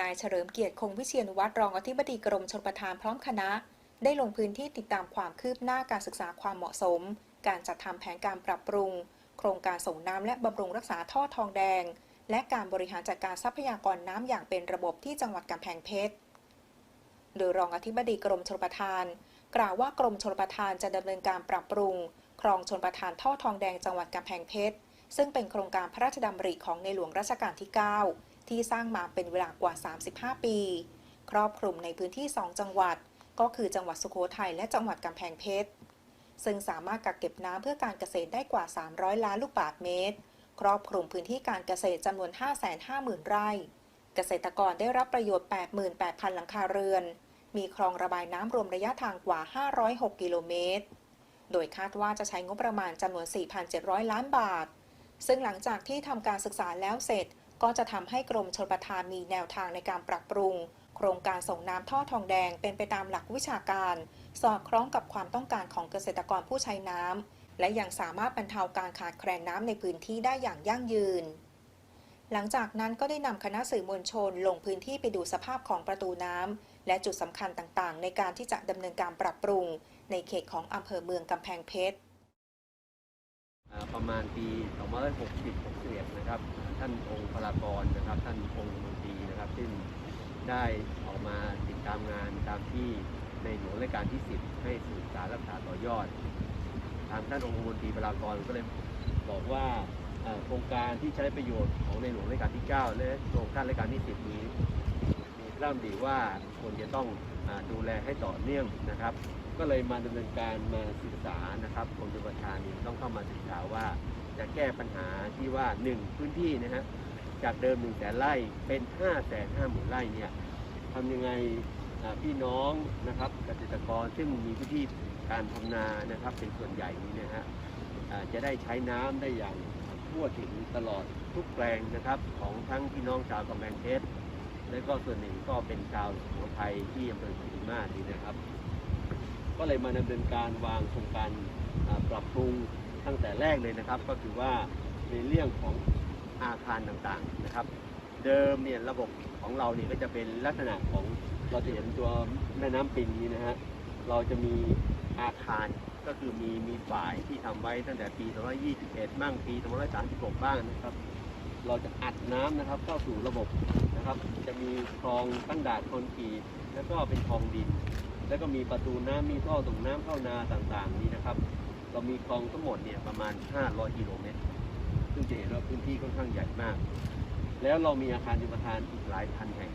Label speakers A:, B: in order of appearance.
A: นายเฉลิมเกียรติคงวิเชียนวัตรรองอธิบดีกรมชลประทานพร้อมคณะ ได้ลงพื้นที่ติดตามความคืบหน้าการศึกษาความเหมาะสม การจัดทำแผนการปรับปรุง โครงการส่งน้ำและบำรุงรักษาท่อทองแดง และการบริหารจัดการทรัพยากรน้ำอย่างเป็นระบบที่จังหวัดกำแพงเพชร โดยรองอธิบดีกรมชลประทาน กล่าวว่ากรมชลประทานจะดำเนินการปรับปรุง คลองชลประทานท่อทองแดงจังหวัดกำแพงเพชรซึ่งเป็นโครงการพระราชดำริของในหลวงรัชกาลที่ 9 ที่สร้างมาเป็นเวลากว่า 35 ปี ครอบคลุมในพื้นที่ 2 จังหวัด ก็คือจังหวัดสุโขทัยและจังหวัดกำแพงเพชร ซึ่งสามารถกักเก็บน้ำเพื่อการเกษตรได้กว่า 300 ล้านลูกบาศก์เมตร ครอบคลุมพื้นที่การเกษตรจำนวน 550,000 ไร่ เกษตรกรได้รับประโยชน์ 88,000 หลังคาเรือน มีคลองระบายน้ำรวมระยะทางกว่า 506 กิโลเมตร โดยคาดว่าจะใช้งบประมาณจำนวน 4,700 ล้านบาทซึ่งหลังจากที่ทำการศึกษาแล้วเสร็จ ก็จะทำให้กรมชลประทานมีแนวทางในการปรับปรุง โครงการส่งน้ำท่อทองแดงเป็นไปตามหลักวิชาการ สอดคล้องกับความต้องการของเกษตรกรผู้ใช้น้ำและยังสามารถบรรเทาการขาดแคลนน้ำในพื้นที่ได้อย่างยั่งยืน หลังจากนั้นก็ได้นำคณะสื่อมวลชนลงพื้นที่ไปดูสภาพของประตูน้ำและจุดสำคัญต่างๆ ในการที่จะดำเนินการปรับปรุง ในเขตของอำเภอเมืองกำแพงเพชร
B: ประมาณปี2560 61นะครับท่านองค์พลากรนะครับ ท่านองค์มนตรีนะครับซึ่งได้ออกมาติดตามงานตามที่ในหลวงรัชกาลที่ 10 ให้สืบสารรักษาต่อยอด ทางท่านองค์มนตรีพลากรก็เลยบอกว่าโครงการที่ใช้ประโยชน์ของในหลวงรัชกาลที่ 9 และโครงการรัชกาลที่ 10 นี้มีพระราชดำริว่าควรจะต้องอดูแลให้ต่อเนื่องนะครับ ก็เลยมาดำเนินการมาศึกษานะครับกรมชลประทานนี่ต้องเข้ามาศึกษาว่าจะแก้ปัญหาที่ว่า 1 พื้นที่นะฮะจากเดิม1แสนไร่เป็น5แสนห้าหมื่นไร่เนี่ยทำยังไงพี่น้องนะครับเกษตรกรซึ่งมีพื้นที่การทำนานะครับ เป็นส่วนใหญ่นี้นะฮะจะได้ใช้น้ำได้อย่างทั่วถึงตลอดทุกแปลงนะครับ ของทั้งพี่น้องชาวกำแพงเพชรและก็ส่วนหนึ่งก็เป็นชาวสุโขทัยที่อำเภอสิริมาศนี่นะครับ ก็เลยมาดำเนินการวางโครงการปรับปรุงตั้งแต่แรกเลยนะครับ ก็คือว่าในเรื่องของอาคารต่างๆนะครับ เดิมเนี่ยระบบของเราเนี่ยก็จะเป็นลักษณะของเราจะเห็นตัวแม่น้ำปิงนี้นะฮะเราจะมีอาคารก็คือมีมีฝ่ายที่ทำไว้ตั้งแต่ปี 221 บ้างปี 236 บ้างนะครับ เราจะอัดน้ำนะครับเข้าสู่ระบบนะครับ จะมีคลองตั้งด่าดคอนกรีตแล้วก็เป็นคลองดิน แล้วก็มีประตูน้ำมีท่อส่งน้ำเข้านาต่างๆนี้นะครับ เรามีคลองทั้งหมดเนี่ยประมาณ 500กิโลเมตรซึ่งจะเห็นว่าพื้นที่ค่อนข้างใหญ่มาก แล้วเรามีอาคารยุปทานอีกหลายพันแห่ง